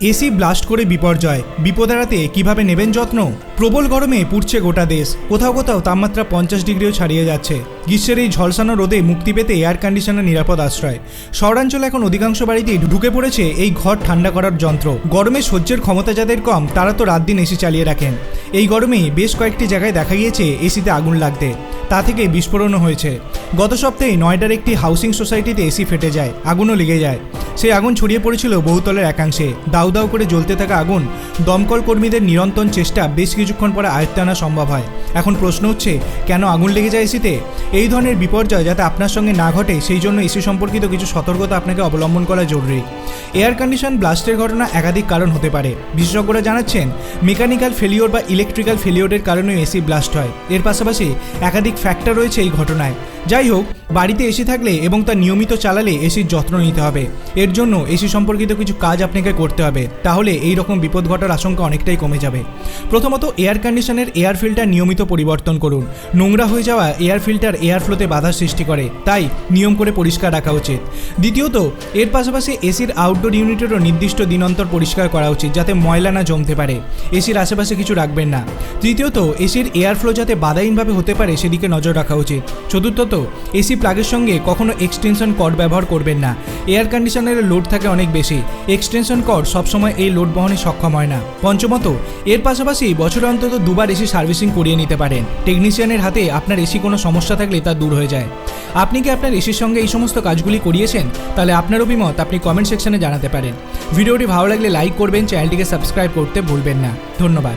AC blast করে বিপর্যয়। বিপদ এড়াতে কীভাবে নেবেন যত্ন? প্রবল গরমে পুড়ছে গোটা দেশ। কোথাও কোথাও তাপমাত্রা পঞ্চাশ ডিগ্রিও ছাড়িয়ে যাচ্ছে। গ্রীষ্মের এই ঝলসানো রোদে মুক্তি পেতে এয়ার কন্ডিশনার নিরাপদ আশ্রয়। শহরাঞ্চলে এখন অধিকাংশ বাড়িতেই ঢুকে পড়েছে এই ঘর ঠান্ডা করার যন্ত্র। গরমে সহ্যের ক্ষমতা যাদের কম, তারা তো রাত দিন এসি চালিয়ে রাখেন। এই গরমে বেশ কয়েকটি জায়গায় দেখা গিয়েছে এসিতে আগুন লাগতে। তা থেকে বিস্ফোরণও হয়েছে। গত সপ্তাহে নয়ডার একটি হাউসিং সোসাইটিতে এসি ফেটে যায়। আগুনও লেগে যায়। সেই আগুন ছড়িয়ে পড়েছিল বহুতলের একাংশে। দাউ দাউ করে জ্বলতে থাকা আগুন দমকল কর্মীদের নিরন্তর চেষ্টা বেশ কিছুক্ষণ পরে আয়ত্তে আনা সম্ভব হয়। এখন প্রশ্ন হচ্ছে, কেন আগুন লেগে যায় এসিতে? এই ধরনের বিপর্যয় যাতে আপনার সঙ্গে না ঘটে, সেই জন্য এসি সম্পর্কিত কিছু সতর্কতা আপনাকে অবলম্বন করা জরুরি। এয়ার কন্ডিশন ব্লাস্টের ঘটনা একাধিক কারণ হতে পারে। বিশেষজ্ঞরা জানাচ্ছেন, মেকানিক্যাল ফেলিওর বা ইলেকট্রিক্যাল ফেলিওরের কারণেও এসি ব্লাস্ট হয়। এর পাশাপাশি একাধিক ফ্যাক্টর রয়েছে এই ঘটনায়। যাই হোক, বাড়িতে এসি থাকলে এবং তা নিয়মিত চালালে এসির যত্ন নিতে হবে। এর জন্য এসি সম্পর্কিত কিছু কাজ আপনাকে করতে হবে। তাহলে এই রকম বিপদ ঘটার আশঙ্কা অনেকটাই কমে যাবে। প্রথমত এয়ার কন্ডিশনের এয়ার ফিল্টার নিয়মিত পরিবর্তন করুন। নোংরা হয়ে যাওয়া এয়ার ফিল্টার এয়ার ফ্লোতে বাধার সৃষ্টি করে। তাই নিয়ম করে পরিষ্কার রাখা উচিত। দ্বিতীয়ত, এর পাশাপাশি এসির আউটডোর ইউনিটেরও নির্দিষ্ট দিন অন্তর পরিষ্কার করা উচিত, যাতে ময়লা না জমতে পারে। এসির আশেপাশে কিছু রাখবেন না। তৃতীয়ত, এসির এয়ার ফ্লো যাতে বাধাহীনভাবে হতে পারে সেদিকে নজর রাখা উচিত। চতুর্থত, এসি প্লাগের সঙ্গে কখনো এক্সটেনশন কর্ড ব্যবহার করবেন না। এয়ার কন্ডিশনারের লোড থাকে অনেক বেশি। এক্সটেনশন কর্ড সবসময় এই লোড বহনে সক্ষম হয় না। পঞ্চমত, এর পাশাপাশি বছরে অন্তত দুবার এসি সার্ভিসিং করিয়ে নিতে পারেন। টেকনিশিয়ানের হাতে আপনার এসি কোনো সমস্যা থাকলে তা দূর হয়ে যায়। আপনি কি আপনার এসির সঙ্গে এই সমস্ত কাজগুলি করিয়েছেন? তাহলে আপনার অভিমত আপনি কমেন্ট সেকশনে জানাতে পারেন। ভিডিওটি ভালো লাগলে লাইক করবেন, চ্যানেলটিকে সাবস্ক্রাইব করতে ভুলবেন না। ধন্যবাদ।